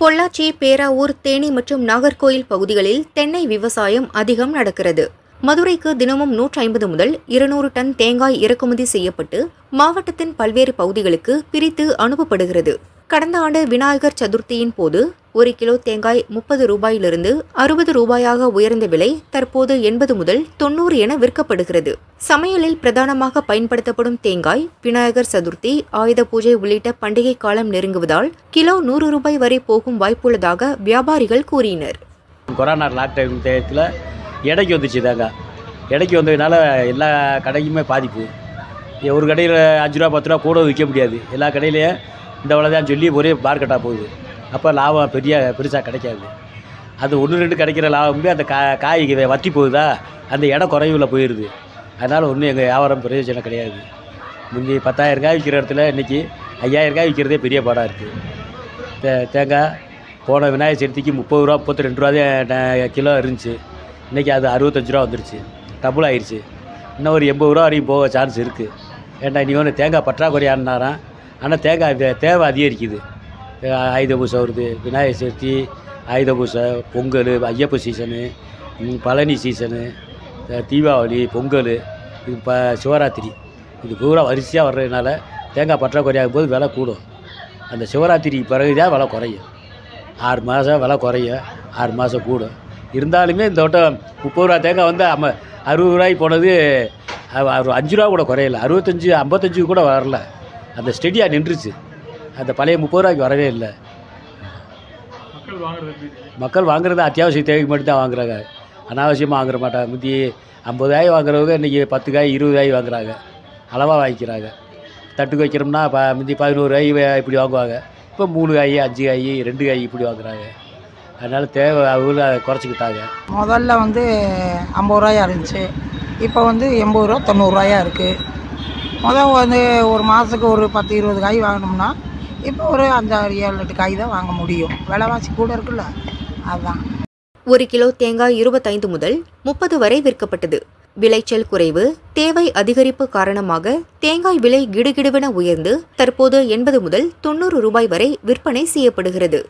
பொள்ளாச்சி பேராவூர் தேனி மற்றும் நாகர்கோயில் பகுதிகளில் தென்னை விவசாயம் அதிகம் நடக்கிறது. மதுரைக்கு தினமும் நூற்றி ஐம்பது முதல் இருநூறு டன் தேங்காய் இறக்குமதி செய்யப்பட்டு மாவட்டத்தின் பல்வேறு பகுதிகளுக்கு பிரித்து அனுப்பப்படுகிறது. கடந்த ஆண்டு விநாயகர் சதுர்த்தியின் போது ஒரு கிலோ தேங்காய் முப்பது ரூபாயிலிருந்து அறுபது ரூபாயாக உயர்ந்த விலை தற்போது எண்பது முதல் தொண்ணூறு என விற்கப்படுகிறது. சமையலில் பிரதானமாக பயன்படுத்தப்படும் தேங்காய் விநாயகர் சதுர்த்தி ஆயுத பூஜை உள்ளிட்ட பண்டிகை காலம் நெருங்குவதால் கிலோ நூறு ரூபாய் வரை போகும் வாய்ப்புள்ளதாக வியாபாரிகள் கூறினர். கொரோனா லாக்டவுன் டயத்தில் எடைக்கு வந்துச்சு தேங்காய் எடைக்கு வந்ததுனால எல்லா கடைக்குமே பாதிப்பு. ஒரு கடையில் அஞ்சு ரூபா பத்து ரூபா கூட விற்க முடியாது. எல்லா கடையிலையும் இந்த தான் சொல்லி ஒரே மார்க்கெட்டாக போகுது. அப்போ லாபம் பெரிய பெருசாக கிடைக்காது. அது ஒன்று ரெண்டு கிடைக்கிற லாபமே அந்த கா காய் வே- வத்தி போகுதா? அந்த இடம் குறைவில் போயிடுது அதனால் ஒன்றும் எங்கள் வியாபாரம் பிரயோஜனம் கிடையாது. முந்தி பத்தாயிரம் காய் விற்கிற இடத்துல இன்றைக்கி ஐயாயிரம் காய் விற்கிறதே பெரிய பாடாக இருக்குது தே தேங்காய் போன விநாயகர் சதுர்த்திக்கு முப்பது ரூபா முப்பத்தி ரெண்டு ரூபா தான் கிலோ இருந்துச்சு. இன்றைக்கி அது அறுபத்தஞ்சு ரூபா வந்துருச்சு. டபுள் ஆயிடுச்சு இன்னும் ஒரு எண்பது ரூபா வரைக்கும் போக சான்ஸ் இருக்குது ஏன்டா நீ ஒன்று தேங்காய் பற்றாக்குறையானாராம் ஆனால் தேங்காய் தே- தேவை அதிகரிக்குது. ஆயுத பூசை வருது. விநாயகர் சதுர்த்தி ஆயுத பூசை பொங்கல் ஐயப்ப சீசனு பழனி சீசனு தீபாவளி பொங்கல் இது ப சிவராத்திரி. இது பூரா வரிசையாக வர்றதுனால தேங்காய் பற்றாக்குறையாகும் போது விலை கூடும். அந்த சிவராத்திரிக்கு பிறகு தான் விலை குறையும். ஆறு மாதம் விலை குறையும். ஆறு மாதம் கூடும். இருந்தாலுமே இந்த வட்டம் முப்பது ரூபா தேங்காய் வந்து அம்ம அறுபது ரூபாய்க்கு போனது அஞ்சு ரூபா கூட குறையல. அறுபத்தஞ்சு ஐம்பத்தஞ்சு கூட வரல. அந்த ஸ்டெடியாக நின்றுச்சு. அந்த பழைய முப்பது ரூபாய்க்கு வரவே இல்லை. மக்கள் வாங்குறது அத்தியாவசிய தேவைக்கு மட்டும் தான் வாங்குறாங்க. அனாவசியமாக வாங்குற மாட்டாங்க. முந்தி ஐம்பது காய் வாங்குறவங்க இன்றைக்கி பத்து காய் இருபது காய் வாங்குறாங்க. அளவாக வாங்கிக்கிறாங்க. தட்டுக்கு வைக்கிறோம்னா ப முந்தி பதினோரு காய் இப்படி வாங்குவாங்க. இப்போ மூணு காய் அஞ்சு காய் ரெண்டு காய் இப்படி வாங்குறாங்க. அதனால் தேவை அவங்க குறைச்சிக்கிட்டாங்க. முதல்ல வந்து ஐம்பது ரூபாயா இருந்துச்சு. இப்போ வந்து எண்பது ரூபா தொண்ணூறுரூவாயா இருக்குது மொதல் வந்து ஒரு மாதத்துக்கு ஒரு பத்து இருபது காய் வாங்கினோம்னா இப்போ ஒரு அஞ்சாறு ஏழு எட்டு காய் தான் வாங்க முடியும். விலைவாசி கூட இருக்குல்ல? அதுதான் ஒரு கிலோ தேங்காய் இருபத்தைந்து முதல் முப்பது வரை விற்கப்பட்டது. விளைச்சல் குறைவு தேவை அதிகரிப்பு காரணமாக தேங்காய் விலை கிடுகிடுவென உயர்ந்து தற்போது எண்பது முதல் தொண்ணூறு ரூபாய் வரை விற்பனை செய்யப்படுகிறது.